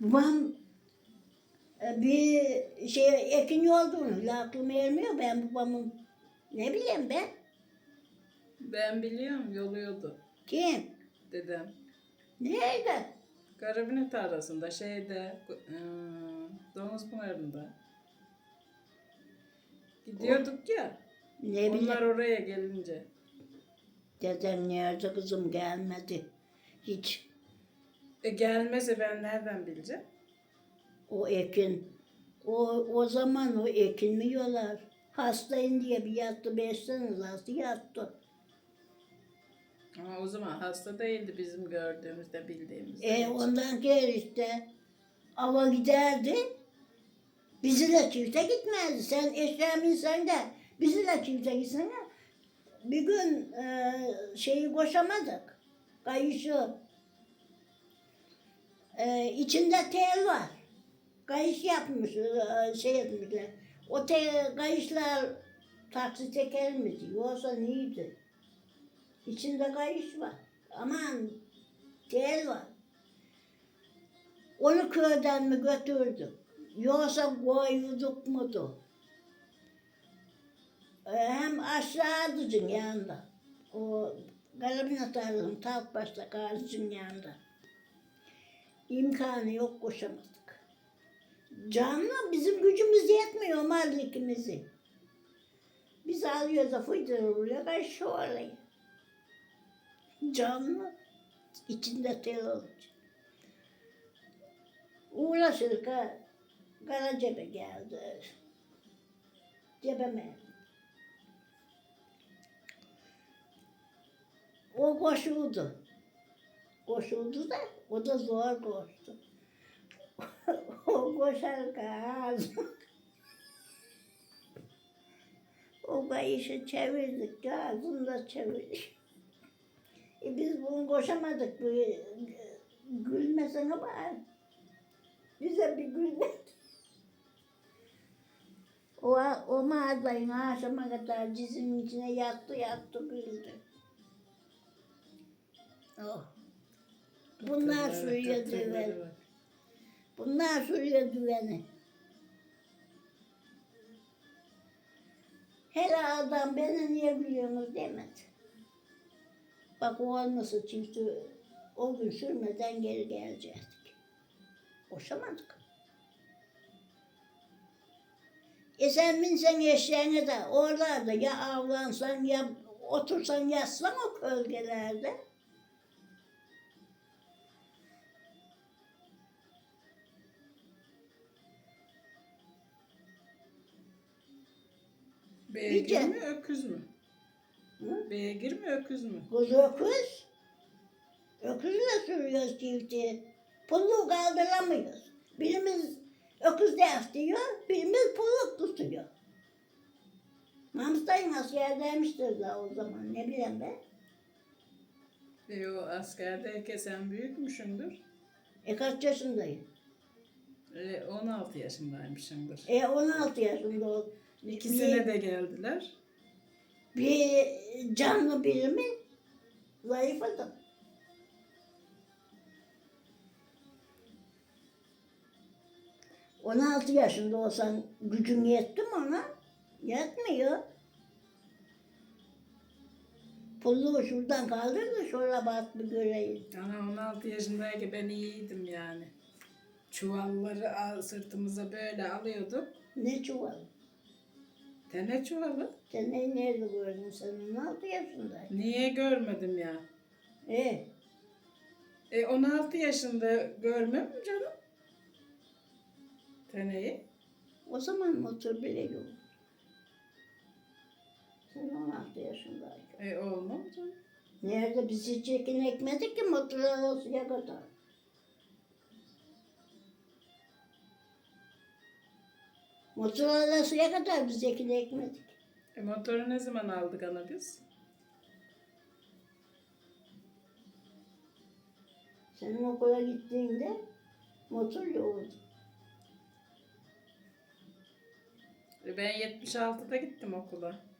Babam e, bir şey ekin olduğunu bile aklım ermiyor. Ben babamın ne bileyim ben. Ben biliyorum yoluyordu Kim? dedem. Nerede? Karabine tarlasında şeyde ıı, domuz pınarında. Gidiyorduk ya. Ne bileyim. Onlar oraya gelince. Dedem nerede kızım gelmedi. Hiç E gelmese ben nereden bileceğim? o ekin. O, o zaman o ekin mi yolar? Hastayım diye bir yattı beş sene hasta yattı. Ama o zaman hasta değildi bizim gördüğümüzde bildiğimizde. E ondan gel işte ava giderdi. Bizimle çifte gitmezdi. Sen eşeğimin sen de bizimle çifte gitsene. Bir gün e, şeyi koşamadık. Kayışı. E, içinde tel var. Kayış yapmış, e, şey etmişler. O tel, kayışlar taksi teker miydi? Yoksa neydi? İçinde kayış var. Aman tel var. Onu köyden mi götürdük? Yoksa koyduk mudu? Ee, Hem aşağıdıcın yanında. O Garabina tarlanın tak başta karıcın yanında. İmkanı yok koşamadık. Canlı bizim gücümüz yetmiyor mallikimizi. Biz alıyoruz da fıydırır buraya karşı oraya. Canlı içinde tel olacak. Uğraşır ka kara cebe geldi. Cebeme. O koşuldu. Koşuldu da o da zor koştu. o koşarken o kayışı çevirdik, ağzını da çevirdik. E biz bunu koşamadık. Bu, gülmesene bari. Bize bir gülmek. O, o mağazayın akşama kadar dizinin içine yattı yattı güldü. Oh. Bunlar sürüyor hatırları düven. var. Bunlar sürüyor düveni. Her adam beni niye gülüyorsunuz demedi. Bak o olmasa çifti o gün sürmeden geri gelecektik. Boşamadık. E sen binsen eşeğine de oralarda ya avlansan ya otursan yatsan o kölgelerde. Beygir mi öküz mü? Hı? Beygir mi öküz mü? Kız öküz. Öküzle sürüyoruz çifti. Pulluğu kaldıramıyoruz. Birimiz öküz diyor, birimiz pulluk tutuyor. Mahmut dayım askerdeymiştir daha o zaman, ne bileyim ben. E o askerdeyken sen büyükmüşsündür. E kaç yaşındayım? E 16 yaşındaymışsındır. E 16 yaşında o. İkisine de geldiler. Bir canlı biri mi? Zayıf adam. On altı yaşında olsan gücün yetti mi ona? Yetmiyor. Pulluğu şuradan kaldır da şuraya bak bir göreyim. Ana 16 yaşındayken ben iyiydim yani. Çuvalları al- sırtımıza böyle alıyorduk. Ne çuval? Tene çuvalı. Sen ne nerede gördün sen 16 yaşındaydın. Niye görmedim ya? E, E 16 yaşında görmem mi canım? Teneyi. o zaman motor bile yok. Sen 16 yaşındaydın. E olmam canım. Nerede biz hiç ekin ekmedik ki motora suya kadar. Motora suya kadar biz ekin ekmedik. E motoru ne zaman aldık ana biz? Senin okula gittiğinde motor yoktu. E ben 76'da gittim okula.